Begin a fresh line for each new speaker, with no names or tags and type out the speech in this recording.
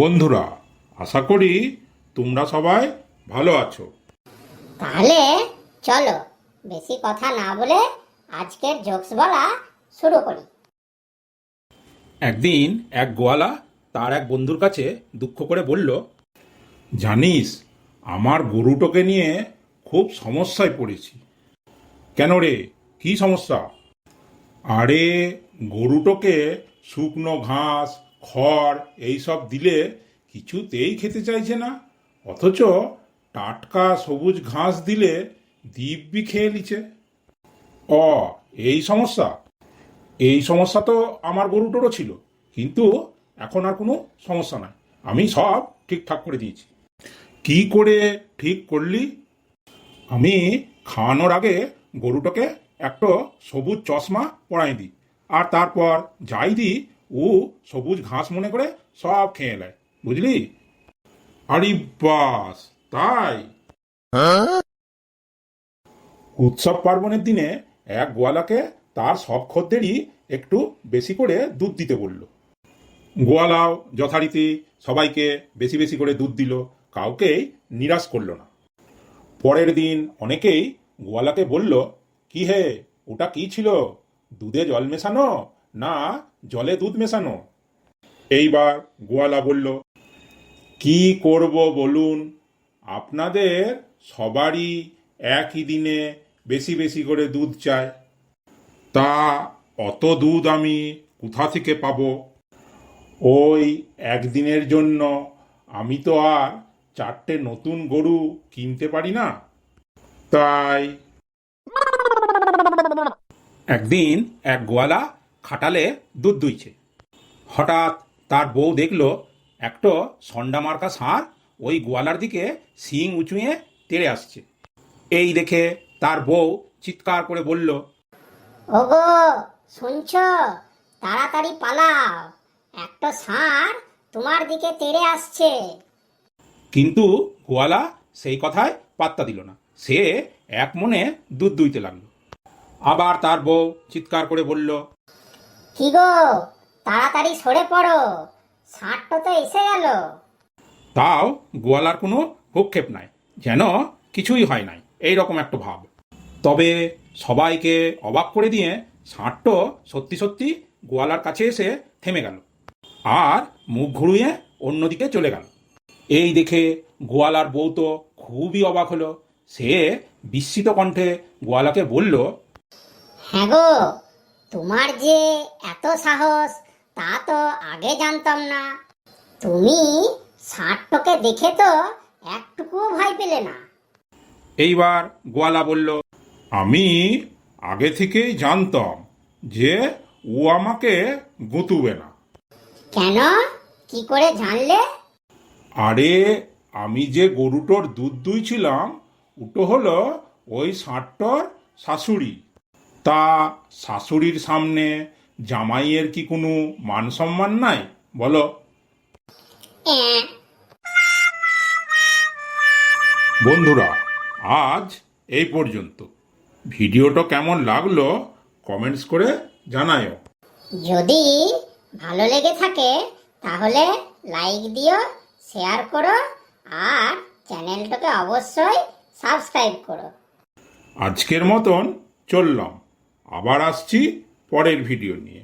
বন্ধুরা আশা করি তোমরা সবাই ভালো আছো।
তাহলে চলো বেশি কথা না বলে আজকের জোকস বলা শুরু করি।
একদিন এক গোয়ালা তার এক বন্ধুর কাছে দুঃখ করে বলল জানিস আমার গরুটোকে নিয়ে খুব সমস্যায় পড়েছি। কেন রে কি সমস্যা? আরে গরুটোকে শুকনো ঘাস খড় এইসব দিলে কিছুতেই খেতে চাইছে না। অথচ টাটকা সবুজ ঘাস দিলে দিব্যি খেয়ে নিচ্ছে। ও এই সমস্যা। এই সমস্যা তো আমার গরুটোরও ছিল, কিন্তু এখন আর কোনো সমস্যা নাই। আমি সব ঠিকঠাক করে দিয়েছি। কি করে ঠিক করলি? আমি খাওয়ানোর আগে গরুটাকে একটা সবুজ চশমা পরাই দিই, আর তারপর যাই দিই ও সবুজ ঘাস মনে করে সব খেয়ে নেয়। বুঝলি? আরে বাস, তাই? উৎসব পার্বণের দিনে এক গোয়ালাকে তার সব খদ্দেরই একটু বেশি করে দুধ দিতে বলল। গোয়ালাও যথারীতি সবাইকে বেশি বেশি করে দুধ দিল, কাউকেই নিরাশ করল না। পরের দিন অনেকেই গোয়ালাকে বলল, কি হে, ওটা কি ছিল? দুধে জল মেশানো? না, জলে দুধ মেশানো। এইবার গোয়ালা বলল, কি করব বলুন? আপনাদের সবারই একই দিনে বেশি বেশি করে দুধ চায় তা অত দুধ আমি কোথা থেকে পাবো? ওই একদিনের জন্য আমি তো আর চারটে নতুন গরু কিনতে পারি না। তাই একদিন এক গোয়ালা খাটালে দুধ দুইছে। হঠাৎ তার বউ দেখল একটা সন্ডা মার্কা ষাঁড় ওই গোয়ালার দিকে শিং উঁচুয়ে তেড়ে আসছে। এই দেখে তার বউ চিৎকার করে বলল
ওগো শুনছ? তাড়াতাড়ি পালাও। একটা ষাঁড় তোমার দিকে তেড়ে আসছে।
কিন্তু গোয়ালা সেই কথায় পাত্তা দিল না। সে এক মনে দুধ দুইতে লাগল। আবার তার বউ চিৎকার করে বলল
কি গো? তাড়াতাড়ি সরে পড়ো। ষাঁড়টা তো এসে গেল।
তাও গোয়ালার কোনো ভূক্ষেপ নাই যেন কিছুই হয় নাই এই রকম একটা ভাব। তবে সবাইকে অবাক করে দিয়ে ষাঁড়টো সত্যি সত্যি গোয়ালার কাছে এসে থেমে গেল আর মুখ ঘুরিয়ে অন্যদিকে চলে গেল। এই দেখে গোয়ালার বউ তো খুবই অবাক হলো। সে বিস্মিত কণ্ঠে গোয়ালাকে বলল
হ্যাঁ গো তোমার যে এত সাহস তা তো আগে জানতাম না। তুমি ষাঁড়টাকে দেখে তো একটুকুও ভয় পেলে না।
এইবার গোয়ালা বলল আমি আগে থেকেই জানতাম যে ও আমাকে গুতুবে না।
কেন? কি করে জানলে?
আরে আমি যে গরুটোর দুধ দুইছিলাম ওটো হলো ওই ষাঁড়টোর শাশুড়ি। তা শাশুড়ির সামনে জামাইয়ের কি কোনো মান সম্মান নাই? বলো। বন্ধুরা আজ এই পর্যন্ত। ভিডিওটা কেমন লাগল কমেন্টস করে জানায়ও।
যদি ভালো লেগে থাকে তাহলে লাইক দিও শেয়ার করো আর চ্যানেলটাকে অবশ্যই সাবস্ক্রাইব করো।
আজকের মতন চললাম। আবার আসছি পরের ভিডিও নিয়ে।